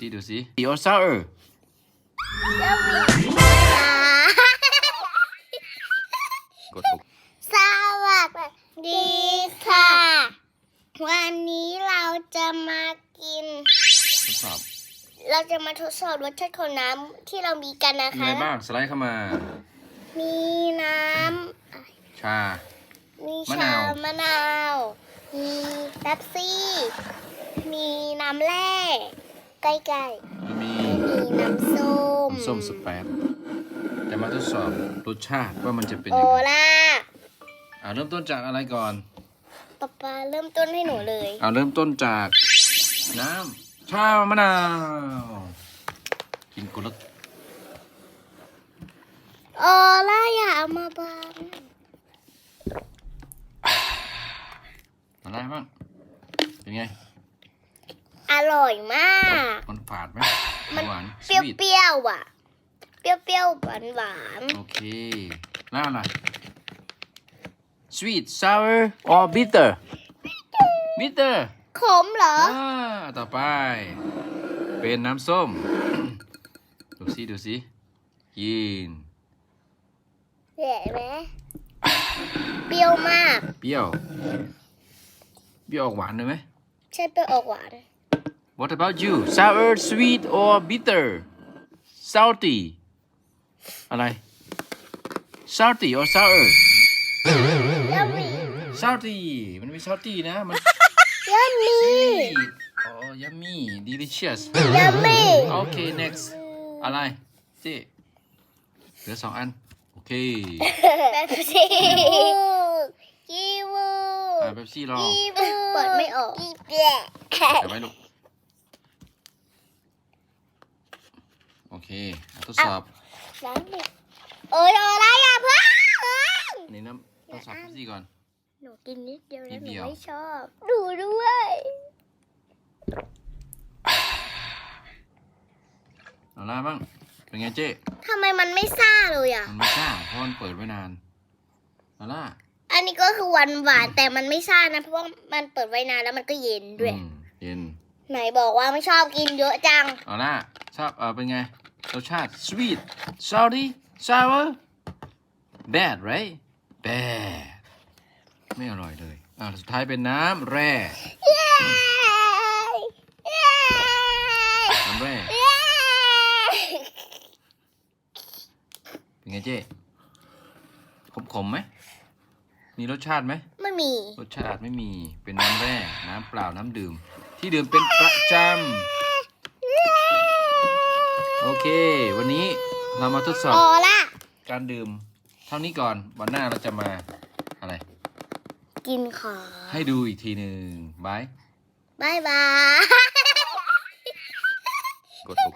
สิดูสิดี or sour กดถูกสวัสดีค่ะ วันนี้เราจะมากิน ทดสอบเราจะมาทดสอบรสชาติของน้ำที่เรามีกันนะมีคะอะไรบ้างสไลด์เข้ามา มีน้ชาำ มีมะชานาวมะนาว มีเป๊ปซี่ มีน้ำแร่ ใกล้มีๆ มีน้ำส้มน้ำส้มสแปรดจะมาทดสอบรสชาติว่ามันจะเป็นโอยังไงล่าอ่าเริ่มต้นจากอะไรก่อน ป๊าป๊าเริ่มต้นให้หนูเลย เอาเริ่มต้นจากน้ำชามะนาว กินกุลดโอล่าอย่าเอามาบังอะไรบ้างเป็นไง อร่อยมาก มันฝาดไหมมันหวานเปรี้ยว sweet เปรี้ยวๆอะ เปรี้ยวเปรี้ยวหวานหวานโอเคน่าอะไร sweet sour or bitter bitter ขมเหรออ่าต่อไป เป็นน้ำส้ม ดูสิดูสิยินเห็นไหมเปรี้ยวมาก เปรี้ยว เปรี้ยวออกหวานเลยไหมใช่เปรี้ยวออกหวาน What about you sour sweet or bitter salty อะไร salty or sour ยัมมี่ salty มันไม่ salty นะ มันยัมมี่ sweet อ๋อ yummy delicious ยัมมี่โอเค next อะไรเจ๊เหลือสองอัน โอเคแบบซี่กีวูอ่าเบปซี่รอกีวูเปิดไม่ออกกีแปะเดี๋ยวไว้ลูก โอเคอะทดสอบน้ำดิโอ้ยอะไรอะเพื่อนอันนี้น้ำทดสอบเบปซี่ก่อน หนูกินนิดเดียวนิแล้วดหนูเดียว ไม่ชอบ ดูด้วย เอาล่ะบ้างเป็นไงเจ๊ทำไมมันไม่ซ่าเลยอะ มันไม่กล้าเพราะมันเปิดไว้นานเอาล่ะอันนี้ก็คือหวานหวานๆแต่มันไม่ซ่านะ เพราะว่ามันเปิดไว้นานแล้วมันก็เย็นด้วย อืมเย็นไหนบอกว่าไม่ชอบกินเยอะจัง เอาล่ะชอบเออเป็นไง รสชาติ sweet salty sour bad right bad ไม่อร่อยเลย อ่าสุดท้ายเป็นน้ำแร่เย้เย้น้ำแร่เย้เป็นไงเจ๊ขมขมๆไหม มีรสชาติไหม ไม่มี รสชาติไม่มี เป็นน้ำแร่ น้ำเปล่า น้ำดื่ม ที่ดื่มเป็นประจำ โอเค วันนี้เรามาทดสอบพอละการดื่ม เท่านี้ก่อนวันหน้าเราจะมาอะไร กินขอให้ดูอีกทีหนึ่งบายบายบาย กดถูก